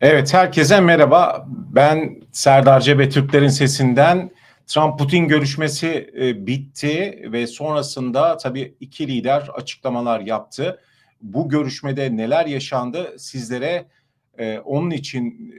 Evet, herkese merhaba. Ben Serdar Cebe Türklerin Sesinden. Trump-Putin görüşmesi e, bitti ve sonrasında tabii iki lider açıklamalar yaptı. Bu görüşmede neler yaşandı sizlere e, onun için e,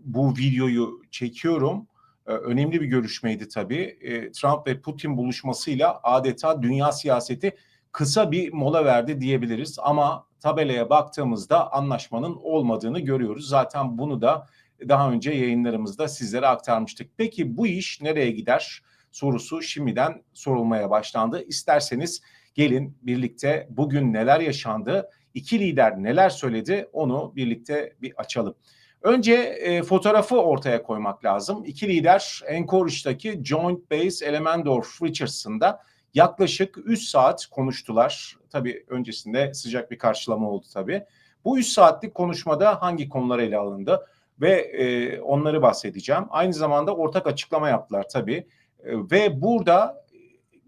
bu videoyu çekiyorum. E, önemli bir görüşmeydi tabii. E, Trump ve Putin buluşmasıyla adeta dünya siyaseti kısa bir mola verdi diyebiliriz. Ama tabelaya baktığımızda anlaşmanın olmadığını görüyoruz. Zaten bunu da daha önce yayınlarımızda sizlere aktarmıştık. Peki bu iş nereye gider? Sorusu şimdiden sorulmaya başlandı. İsterseniz gelin birlikte bugün neler yaşandı, iki lider neler söyledi onu birlikte bir açalım. Önce e, fotoğrafı ortaya koymak lazım. İki lider Anchorage'daki Joint Base Elementdorf Richardson'da yaklaşık 3 saat konuştular. Tabii öncesinde sıcak bir karşılama oldu tabii. Bu 3 saatlik konuşmada hangi konular ele alındı ve e, onları bahsedeceğim. Aynı zamanda ortak açıklama yaptılar tabii. E, ve burada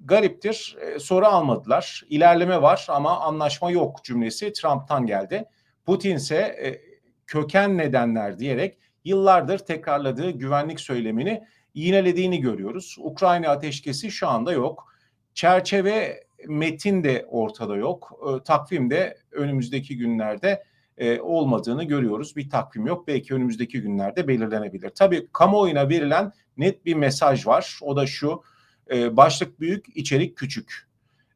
gariptir e, soru almadılar. İlerleme var ama anlaşma yok cümlesi Trump'tan geldi. Putin ise e, köken nedenler diyerek yıllardır tekrarladığı güvenlik söylemini yinelediğini görüyoruz. Ukrayna ateşkesi şu anda yok. Çerçeve metin de ortada yok. E, takvim de önümüzdeki günlerde e, olmadığını görüyoruz. Bir takvim yok. Belki önümüzdeki günlerde belirlenebilir. Tabii kamuoyuna verilen net bir mesaj var. O da şu. E, başlık büyük, içerik küçük.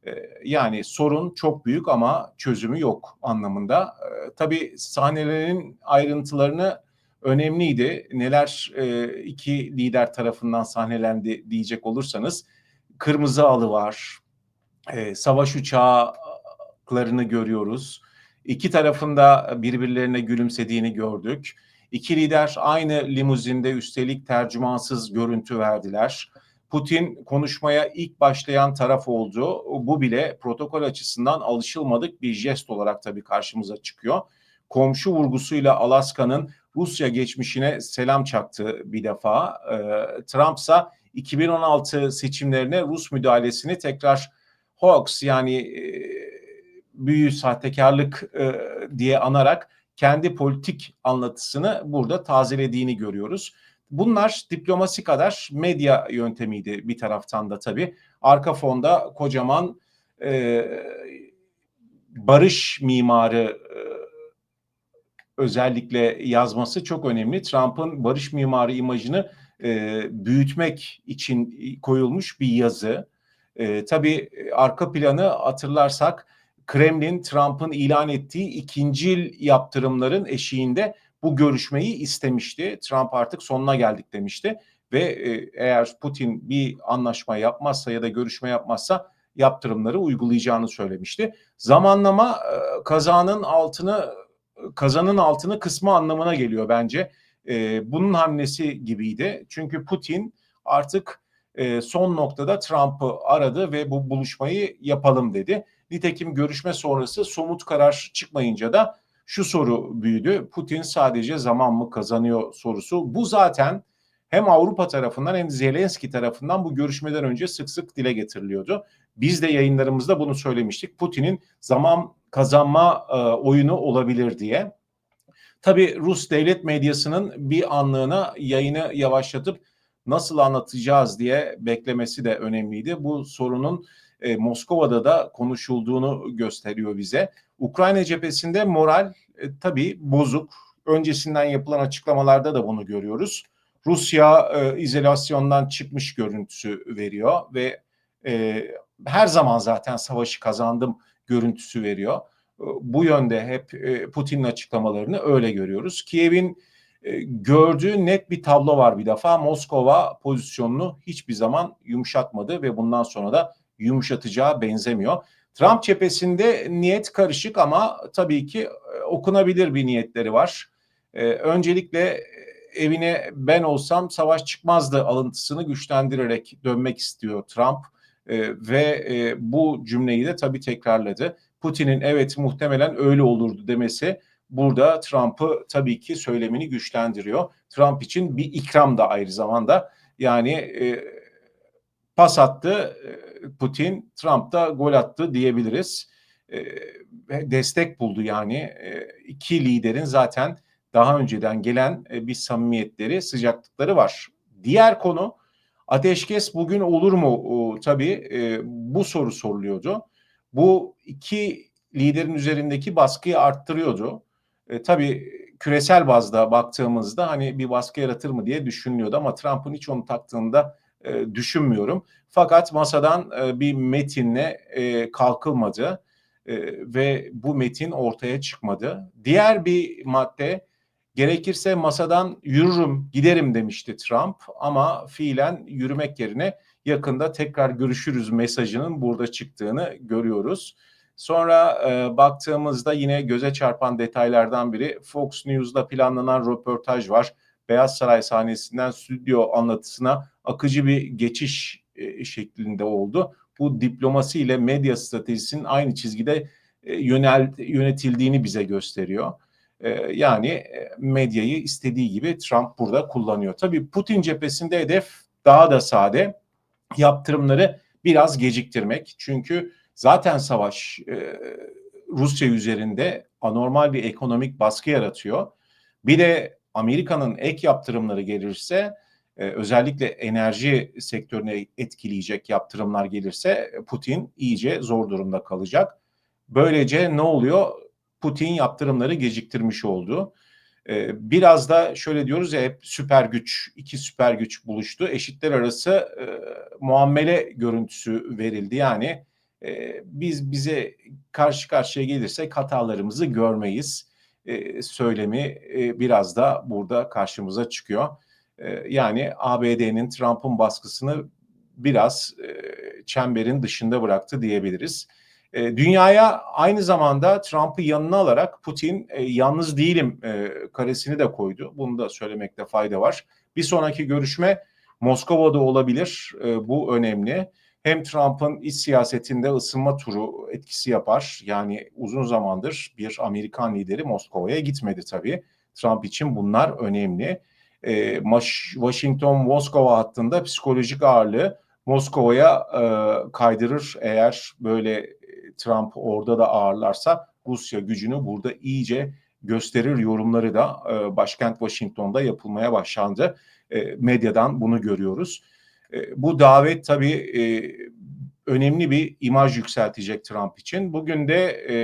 E, yani sorun çok büyük ama çözümü yok anlamında. E, tabii sahnelerin ayrıntılarını önemliydi. Neler e, iki lider tarafından sahnelendi diyecek olursanız kırmızı alı var, e, savaş uçaklarını görüyoruz. İki tarafında birbirlerine gülümsediğini gördük. İki lider aynı limuzinde üstelik tercümansız görüntü verdiler. Putin konuşmaya ilk başlayan taraf oldu. Bu bile protokol açısından alışılmadık bir jest olarak tabii karşımıza çıkıyor. Komşu vurgusuyla Alaska'nın Rusya geçmişine selam çaktı bir defa. E, Trump ise 2016 seçimlerine Rus müdahalesini tekrar hoax yani e, büyü sahtekarlık e, diye anarak kendi politik anlatısını burada tazelediğini görüyoruz. Bunlar diplomasi kadar medya yöntemiydi bir taraftan da tabii. Arka fonda kocaman e, barış mimarı e, özellikle yazması çok önemli. Trump'ın barış mimarı imajını e, büyütmek için koyulmuş bir yazı. E, tabii arka planı hatırlarsak Kremlin Trump'ın ilan ettiği ikincil yaptırımların eşiğinde bu görüşmeyi istemişti. Trump artık sonuna geldik demişti ve e, eğer Putin bir anlaşma yapmazsa ya da görüşme yapmazsa yaptırımları uygulayacağını söylemişti. Zamanlama e, kazanın altını kazanın altını kısmı anlamına geliyor bence. E, bunun hamlesi gibiydi. Çünkü Putin artık e, son noktada Trump'ı aradı ve bu buluşmayı yapalım dedi. Nitekim görüşme sonrası somut karar çıkmayınca da şu soru büyüdü. Putin sadece zaman mı kazanıyor sorusu. Bu zaten hem Avrupa tarafından hem Zelenski tarafından bu görüşmeden önce sık sık dile getiriliyordu. Biz de yayınlarımızda bunu söylemiştik. Putin'in zaman kazanma e, oyunu olabilir diye. Tabii Rus devlet medyasının bir anlığına yayını yavaşlatıp nasıl anlatacağız diye beklemesi de önemliydi. Bu sorunun e, Moskova'da da konuşulduğunu gösteriyor bize. Ukrayna cephesinde moral e, tabii bozuk. Öncesinden yapılan açıklamalarda da bunu görüyoruz. Rusya e, izolasyondan çıkmış görüntüsü veriyor ve e, her zaman zaten savaşı kazandım görüntüsü veriyor. E, bu yönde hep e, Putin'in açıklamalarını öyle görüyoruz. Kiev'in e, gördüğü net bir tablo var bir defa. Moskova pozisyonunu hiçbir zaman yumuşatmadı ve bundan sonra da yumuşatacağı benzemiyor. Trump cephesinde niyet karışık ama tabii ki okunabilir bir niyetleri var. Öncelikle evine ben olsam savaş çıkmazdı alıntısını güçlendirerek dönmek istiyor Trump ve bu cümleyi de tabii tekrarladı. Putin'in evet muhtemelen öyle olurdu demesi burada Trump'ı tabii ki söylemini güçlendiriyor. Trump için bir ikram da aynı zamanda. Yani e, pas attı Putin, Trump da gol attı diyebiliriz. E, destek buldu yani. E, iki liderin zaten daha önceden gelen e, bir samimiyetleri, sıcaklıkları var. Diğer konu ateşkes bugün olur mu? O, tabii e, bu soru soruluyordu. Bu iki liderin üzerindeki baskıyı arttırıyordu. E, tabii küresel bazda baktığımızda hani bir baskı yaratır mı diye düşünülüyordu ama Trump'ın hiç onu taktığında e, düşünmüyorum. Fakat masadan e, bir metinle e, kalkılmadı e, ve bu metin ortaya çıkmadı. Diğer bir madde gerekirse masadan yürürüm, giderim demişti Trump ama fiilen yürümek yerine yakında tekrar görüşürüz mesajının burada çıktığını görüyoruz. Sonra e, baktığımızda yine göze çarpan detaylardan biri Fox News'da planlanan röportaj var. Beyaz Saray sahnesinden stüdyo anlatısına akıcı bir geçiş e, şeklinde oldu. Bu diplomasi ile medya stratejisinin aynı çizgide e, yönel, yönetildiğini bize gösteriyor. E, yani e, medyayı istediği gibi Trump burada kullanıyor. Tabii Putin cephesinde hedef daha da sade yaptırımları biraz geciktirmek. Çünkü zaten savaş e, Rusya üzerinde anormal bir ekonomik baskı yaratıyor. Bir de Amerika'nın ek yaptırımları gelirse e, özellikle enerji sektörüne etkileyecek yaptırımlar gelirse Putin iyice zor durumda kalacak. Böylece ne oluyor? Putin yaptırımları geciktirmiş oldu. E, biraz da şöyle diyoruz ya hep süper güç, iki süper güç buluştu. Eşitler arası e, muamele görüntüsü verildi. Yani e, biz bize karşı karşıya gelirsek hatalarımızı görmeyiz e, söylemi e, biraz da burada karşımıza çıkıyor. E, yani ABD'nin Trump'ın baskısını biraz e, çemberin dışında bıraktı diyebiliriz. E, dünyaya aynı zamanda Trump'ı yanına alarak Putin e, yalnız değilim e, karesini de koydu. Bunu da söylemekte fayda var. Bir sonraki görüşme Moskova'da olabilir. Bu önemli hem Trump'ın iç siyasetinde ısınma turu etkisi yapar. Yani uzun zamandır bir Amerikan lideri Moskova'ya gitmedi tabii. Trump için bunlar önemli. Washington-Moskova hattında psikolojik ağırlığı Moskova'ya e, kaydırır eğer böyle Trump orada da ağırlarsa Rusya gücünü burada iyice gösterir yorumları da e, başkent Washington'da yapılmaya başlandı. E, medyadan bunu görüyoruz. E, bu davet tabii e, önemli bir imaj yükseltecek Trump için. Bugün de e,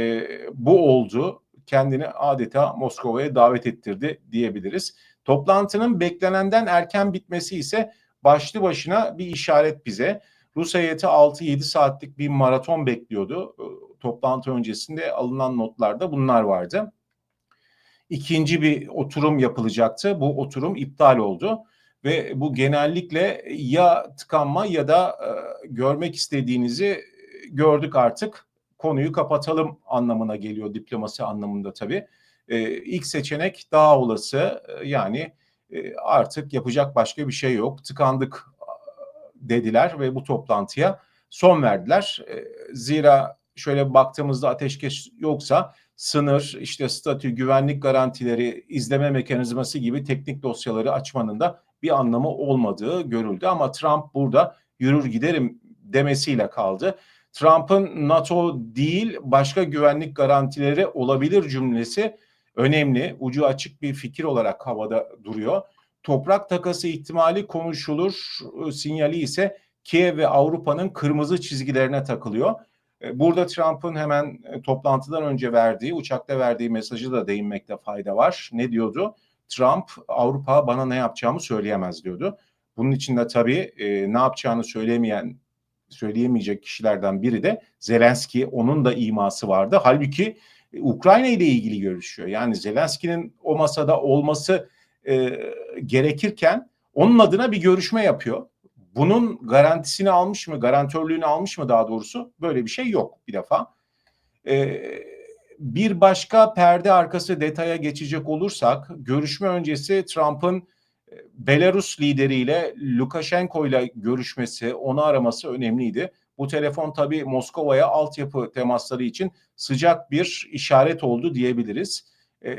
bu oldu. Kendini adeta Moskova'ya davet ettirdi diyebiliriz. Toplantının beklenenden erken bitmesi ise başlı başına bir işaret bize. Rus heyeti 6-7 saatlik bir maraton bekliyordu. Toplantı öncesinde alınan notlarda bunlar vardı. İkinci bir oturum yapılacaktı. Bu oturum iptal oldu ve bu genellikle ya tıkanma ya da e, görmek istediğinizi gördük artık konuyu kapatalım anlamına geliyor diplomasi anlamında tabii. E, ilk seçenek daha olası e, yani e, artık yapacak başka bir şey yok tıkandık dediler ve bu toplantıya son verdiler. E, zira şöyle baktığımızda ateşkes yoksa sınır, işte statü, güvenlik garantileri, izleme mekanizması gibi teknik dosyaları açmanın da bir anlamı olmadığı görüldü. Ama Trump burada yürür giderim demesiyle kaldı. Trump'ın NATO değil başka güvenlik garantileri olabilir cümlesi önemli. Ucu açık bir fikir olarak havada duruyor. Toprak takası ihtimali konuşulur sinyali ise Kiev ve Avrupa'nın kırmızı çizgilerine takılıyor. E, burada Trump'ın hemen e, toplantıdan önce verdiği, uçakta verdiği mesajı da değinmekte fayda var. Ne diyordu? Trump Avrupa bana ne yapacağımı söyleyemez diyordu. Bunun için de tabii e, ne yapacağını söylemeyen söyleyemeyecek kişilerden biri de Zelenski. Onun da iması vardı. Halbuki e, Ukrayna ile ilgili görüşüyor. Yani Zelenski'nin o masada olması e, gerekirken onun adına bir görüşme yapıyor. Bunun garantisini almış mı, garantörlüğünü almış mı daha doğrusu? Böyle bir şey yok bir defa. Eee bir başka perde arkası detaya geçecek olursak görüşme öncesi Trump'ın e, Belarus lideriyle Lukashenko ile görüşmesi, onu araması önemliydi. Bu telefon tabii Moskova'ya altyapı temasları için sıcak bir işaret oldu diyebiliriz. E,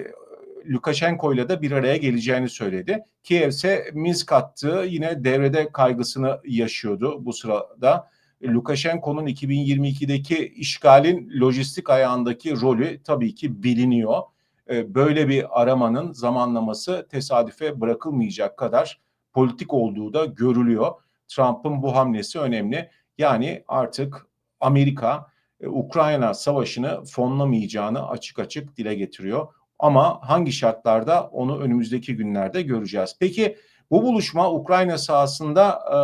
Lukashenko ile de bir araya geleceğini söyledi. Kiev ise Minsk hattı yine devrede kaygısını yaşıyordu bu sırada. Lukashenko'nun 2022'deki işgalin lojistik ayağındaki rolü tabii ki biliniyor. e, böyle bir aramanın zamanlaması tesadüfe bırakılmayacak kadar politik olduğu da görülüyor. Trump'ın bu hamlesi önemli. Yani artık Amerika e, Ukrayna savaşını fonlamayacağını açık açık dile getiriyor. Ama hangi şartlarda onu önümüzdeki günlerde göreceğiz. Peki bu buluşma Ukrayna sahasında e,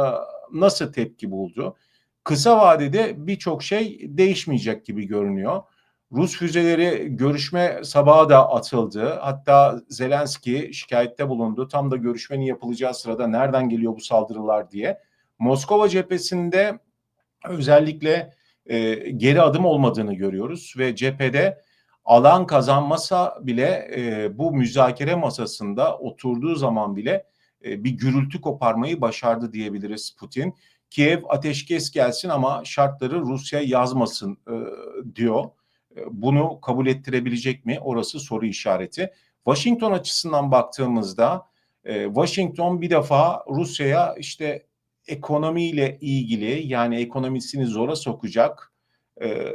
nasıl tepki buldu? Kısa vadede birçok şey değişmeyecek gibi görünüyor. Rus füzeleri görüşme sabahı da atıldı. Hatta Zelenski şikayette bulundu. Tam da görüşmenin yapılacağı sırada nereden geliyor bu saldırılar diye. Moskova cephesinde özellikle e, geri adım olmadığını görüyoruz ve cephede alan kazanmasa bile e, bu müzakere masasında oturduğu zaman bile e, bir gürültü koparmayı başardı diyebiliriz Putin. Kiev ateşkes gelsin ama şartları Rusya yazmasın e, diyor. E, bunu kabul ettirebilecek mi? Orası soru işareti. Washington açısından baktığımızda e, Washington bir defa Rusya'ya işte ekonomiyle ilgili yani ekonomisini zora sokacak e,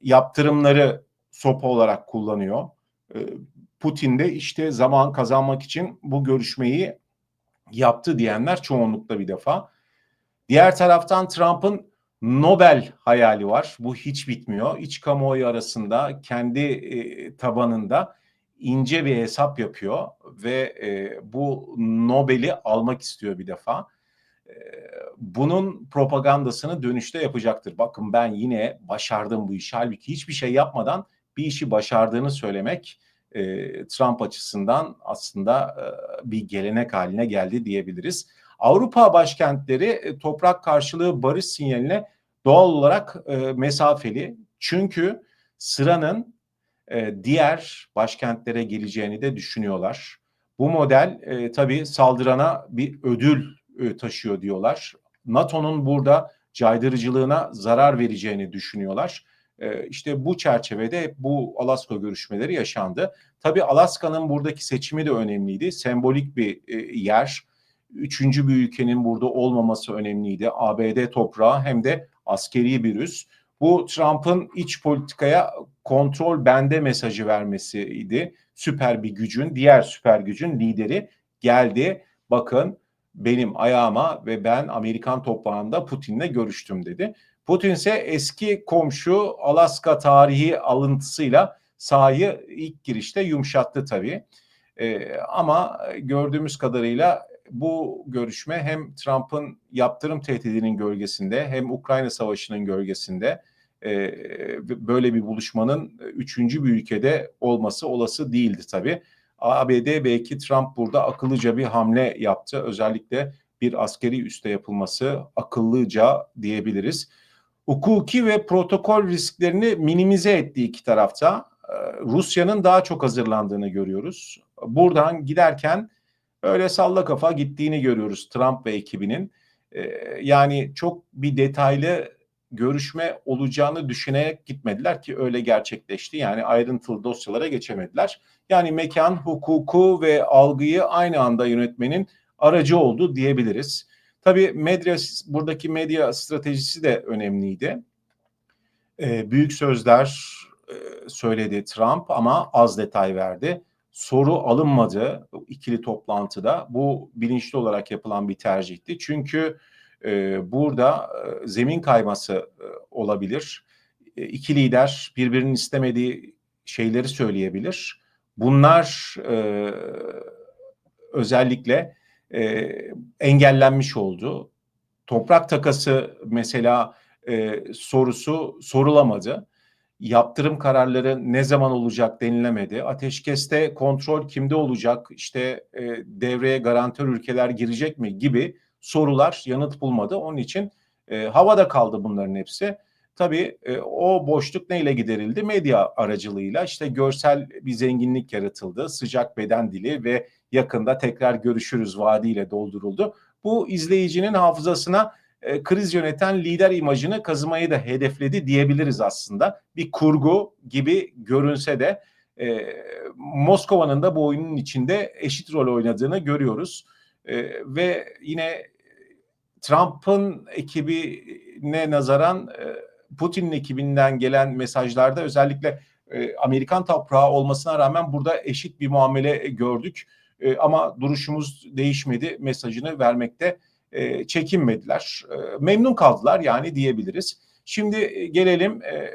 yaptırımları sopa olarak kullanıyor. E, Putin de işte zaman kazanmak için bu görüşmeyi yaptı diyenler çoğunlukla bir defa. Diğer taraftan Trump'ın Nobel hayali var. Bu hiç bitmiyor. İç kamuoyu arasında kendi e, tabanında ince bir hesap yapıyor ve e, bu Nobel'i almak istiyor bir defa. E, bunun propagandasını dönüşte yapacaktır. Bakın ben yine başardım bu işi. Halbuki hiçbir şey yapmadan bir işi başardığını söylemek e, Trump açısından aslında e, bir gelenek haline geldi diyebiliriz. Avrupa başkentleri e, toprak karşılığı barış sinyaline doğal olarak e, mesafeli. Çünkü sıranın e, diğer başkentlere geleceğini de düşünüyorlar. Bu model e, tabii saldırana bir ödül e, taşıyor diyorlar. NATO'nun burada caydırıcılığına zarar vereceğini düşünüyorlar. E, işte bu çerçevede bu Alaska görüşmeleri yaşandı. Tabii Alaska'nın buradaki seçimi de önemliydi. Sembolik bir e, yer. Üçüncü bir ülkenin burada olmaması önemliydi. ABD toprağı hem de askeri bir üs. Bu Trump'ın iç politikaya kontrol bende mesajı vermesiydi. Süper bir gücün, diğer süper gücün lideri geldi. Bakın benim ayağıma ve ben Amerikan toprağında Putin'le görüştüm dedi. Putin ise eski komşu Alaska tarihi alıntısıyla sahayı ilk girişte yumuşattı tabii. Ee, ama gördüğümüz kadarıyla bu görüşme hem Trump'ın yaptırım tehdidinin gölgesinde hem Ukrayna Savaşı'nın gölgesinde e, böyle bir buluşmanın üçüncü bir ülkede olması olası değildi tabii. ABD belki Trump burada akıllıca bir hamle yaptı. Özellikle bir askeri üste yapılması akıllıca diyebiliriz. Hukuki ve protokol risklerini minimize ettiği iki tarafta Rusya'nın daha çok hazırlandığını görüyoruz. Buradan giderken öyle salla kafa gittiğini görüyoruz Trump ve ekibinin. Yani çok bir detaylı görüşme olacağını düşünerek gitmediler ki öyle gerçekleşti. Yani ayrıntılı dosyalara geçemediler. Yani mekan, hukuku ve algıyı aynı anda yönetmenin aracı oldu diyebiliriz. Tabii medya buradaki medya stratejisi de önemliydi. Ee, büyük sözler e, söyledi Trump ama az detay verdi. Soru alınmadı ikili toplantıda. Bu bilinçli olarak yapılan bir tercihti. Çünkü e, burada e, zemin kayması e, olabilir. E, iki lider birbirinin istemediği şeyleri söyleyebilir. Bunlar e, özellikle e, engellenmiş oldu. Toprak takası mesela e, sorusu sorulamadı. Yaptırım kararları ne zaman olacak denilemedi. Ateşkeste kontrol kimde olacak? İşte e, devreye garantör ülkeler girecek mi gibi sorular yanıt bulmadı. Onun için e, havada kaldı bunların hepsi. Tabii e, o boşluk neyle giderildi? Medya aracılığıyla işte görsel bir zenginlik yaratıldı. Sıcak beden dili ve yakında tekrar görüşürüz vaadiyle dolduruldu. Bu izleyicinin hafızasına e, kriz yöneten lider imajını kazımayı da hedefledi diyebiliriz aslında. Bir kurgu gibi görünse de e, Moskova'nın da bu oyunun içinde eşit rol oynadığını görüyoruz. E, ve yine Trump'ın ekibine nazaran e, Putin'in ekibinden gelen mesajlarda özellikle E, Amerikan toprağı olmasına rağmen burada eşit bir muamele gördük. E, ama duruşumuz değişmedi mesajını vermekte e, çekinmediler. E, memnun kaldılar yani diyebiliriz. Şimdi e, gelelim e,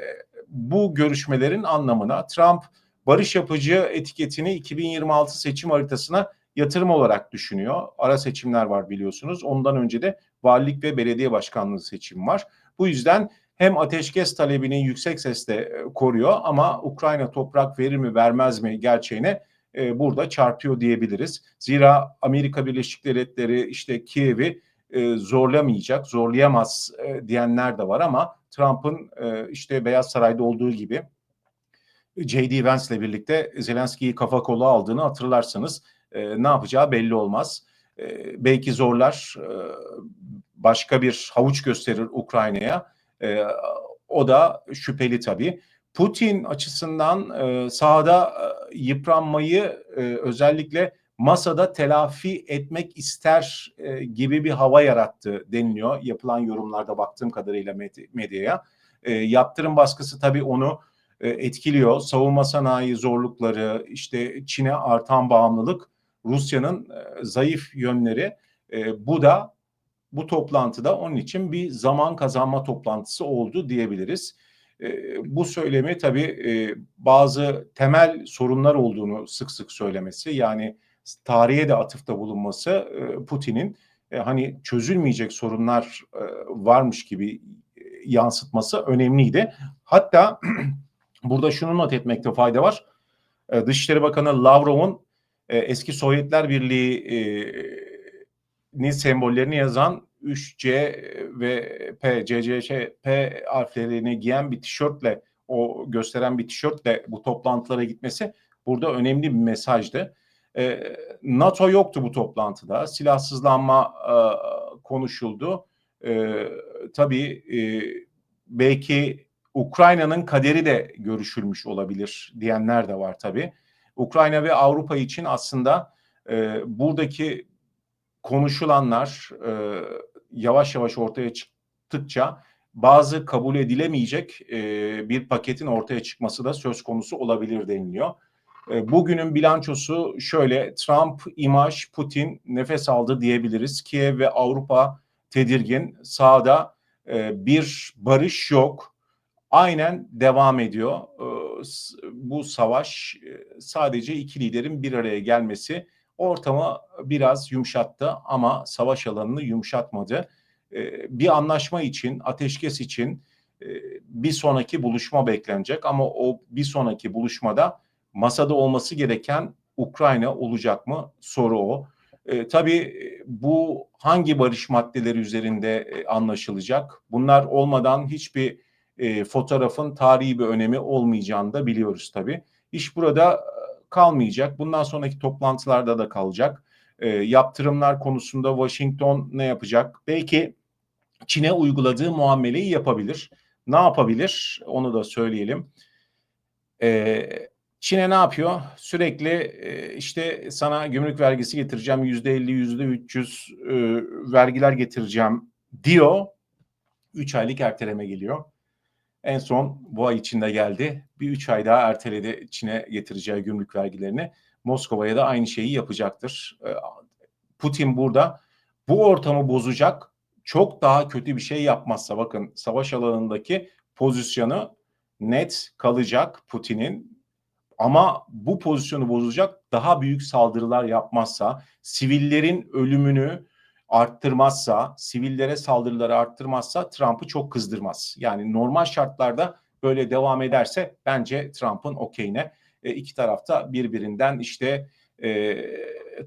bu görüşmelerin anlamına. Trump barış yapıcı etiketini 2026 seçim haritasına yatırım olarak düşünüyor. Ara seçimler var biliyorsunuz. Ondan önce de valilik ve belediye başkanlığı seçimi var. Bu yüzden hem ateşkes talebini yüksek sesle e, koruyor ama Ukrayna toprak verir mi vermez mi gerçeğine e, burada çarpıyor diyebiliriz. Zira Amerika Birleşik Devletleri işte Kiev'i e, zorlamayacak, zorlayamaz diyenler de var ama Trump'ın işte Beyaz Saray'da olduğu gibi J.D. Vance'le birlikte Zelenski'yi kafa kola aldığını hatırlarsanız ne yapacağı belli olmaz. Belki zorlar, başka bir havuç gösterir Ukrayna'ya. E, o da şüpheli tabii. Putin açısından e, sahada e, yıpranmayı e, özellikle masada telafi etmek ister e, gibi bir hava yarattı deniliyor. Yapılan yorumlarda baktığım kadarıyla medyaya. E, yaptırım baskısı tabii onu e, etkiliyor. Savunma sanayi zorlukları, işte Çin'e artan bağımlılık, Rusya'nın e, zayıf yönleri. E, bu da bu toplantıda onun için bir zaman kazanma toplantısı oldu diyebiliriz. bu söylemi tabii bazı temel sorunlar olduğunu sık sık söylemesi yani tarihe de atıfta bulunması Putin'in hani çözülmeyecek sorunlar varmış gibi yansıtması önemliydi. Hatta burada şunu not etmekte fayda var. Dışişleri Bakanı Lavrov'un eski Sovyetler Birliği'nin sembollerini yazan 3C ve P, CCC, P harflerini giyen bir tişörtle o gösteren bir tişörtle bu toplantılara gitmesi burada önemli bir mesajdı. E, NATO yoktu bu toplantıda. Silahsızlanma e, konuşuldu. E, tabii e, belki Ukrayna'nın kaderi de görüşülmüş olabilir diyenler de var tabii. Ukrayna ve Avrupa için aslında e, buradaki konuşulanlar e, yavaş yavaş ortaya çıktıkça bazı kabul edilemeyecek e, bir paketin ortaya çıkması da söz konusu olabilir deniliyor. E, bugünün bilançosu şöyle Trump, imaj, Putin nefes aldı diyebiliriz. Kiev ve Avrupa tedirgin. Sağda e, bir barış yok. Aynen devam ediyor. E, bu savaş e, sadece iki liderin bir araya gelmesi ortamı biraz yumuşattı ama savaş alanını yumuşatmadı. E, bir anlaşma için, ateşkes için e, bir sonraki buluşma beklenecek ama o bir sonraki buluşmada masada olması gereken Ukrayna olacak mı? Soru o. E, tabii bu hangi barış maddeleri üzerinde e, anlaşılacak? Bunlar olmadan hiçbir e, fotoğrafın tarihi bir önemi olmayacağını da biliyoruz tabii. İş burada kalmayacak. Bundan sonraki toplantılarda da kalacak. E, yaptırımlar konusunda Washington ne yapacak? Belki Çin'e uyguladığı muameleyi yapabilir. Ne yapabilir? Onu da söyleyelim. E, Çin'e ne yapıyor? Sürekli e, işte sana gümrük vergisi getireceğim, yüzde elli, yüzde üç yüz e, vergiler getireceğim diyor. Üç aylık erteleme geliyor. En son bu ay içinde geldi. Bir üç ay daha erteledi Çin'e getireceği gümrük vergilerini. Moskova'ya da aynı şeyi yapacaktır. Ee, Putin burada bu ortamı bozacak çok daha kötü bir şey yapmazsa bakın savaş alanındaki pozisyonu net kalacak Putin'in ama bu pozisyonu bozacak daha büyük saldırılar yapmazsa sivillerin ölümünü arttırmazsa, sivillere saldırıları arttırmazsa Trump'ı çok kızdırmaz. Yani normal şartlarda böyle devam ederse bence Trump'ın okeyine e, iki tarafta birbirinden işte e,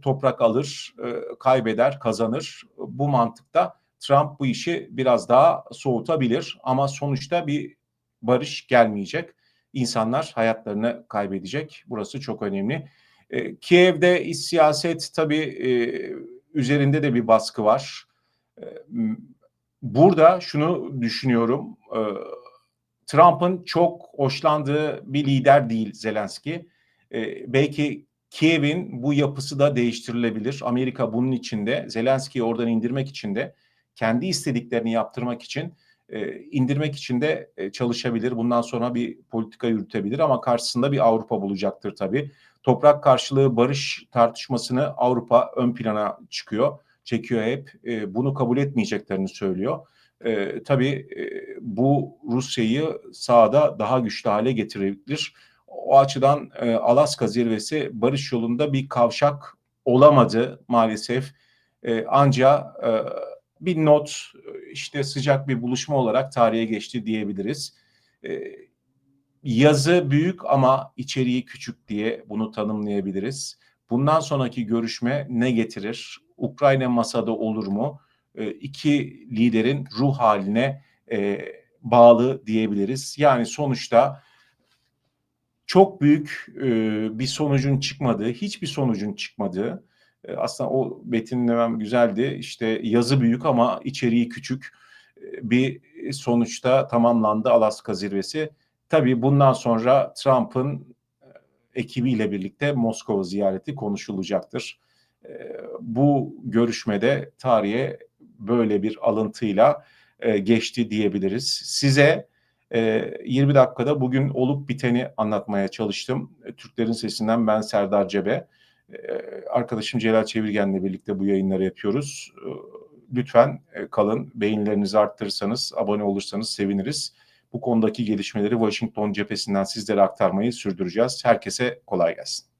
toprak alır, e, kaybeder, kazanır. Bu mantıkta Trump bu işi biraz daha soğutabilir ama sonuçta bir barış gelmeyecek. İnsanlar hayatlarını kaybedecek. Burası çok önemli. E, Kiev'de siyaset tabii e, üzerinde de bir baskı var. Burada şunu düşünüyorum. Trump'ın çok hoşlandığı bir lider değil Zelenski. Belki Kiev'in bu yapısı da değiştirilebilir. Amerika bunun içinde Zelenski'yi oradan indirmek için de kendi istediklerini yaptırmak için indirmek için de çalışabilir. Bundan sonra bir politika yürütebilir ama karşısında bir Avrupa bulacaktır tabii. Toprak karşılığı barış tartışmasını Avrupa ön plana çıkıyor, çekiyor hep. Bunu kabul etmeyeceklerini söylüyor. E, tabii bu Rusya'yı sahada daha güçlü hale getirebilir. O açıdan Alaska zirvesi barış yolunda bir kavşak olamadı maalesef. E, ancak e, bir not işte sıcak bir buluşma olarak tarihe geçti diyebiliriz. E, yazı büyük ama içeriği küçük diye bunu tanımlayabiliriz. Bundan sonraki görüşme ne getirir? Ukrayna masada olur mu? E, iki liderin ruh haline e, bağlı diyebiliriz. Yani sonuçta çok büyük e, bir sonucun çıkmadığı, hiçbir sonucun çıkmadığı, aslında o betimlemem güzeldi. İşte yazı büyük ama içeriği küçük e, bir sonuçta tamamlandı Alaska zirvesi. Tabii bundan sonra Trump'ın e, ekibiyle birlikte Moskova ziyareti konuşulacaktır. E, bu görüşmede tarihe böyle bir alıntıyla e, geçti diyebiliriz. Size 20 dakikada bugün olup biteni anlatmaya çalıştım. Türklerin Sesinden ben Serdar Cebe. Arkadaşım Celal Çevirgen'le birlikte bu yayınları yapıyoruz. Lütfen kalın, beğenilerinizi arttırırsanız, abone olursanız seviniriz. Bu konudaki gelişmeleri Washington cephesinden sizlere aktarmayı sürdüreceğiz. Herkese kolay gelsin.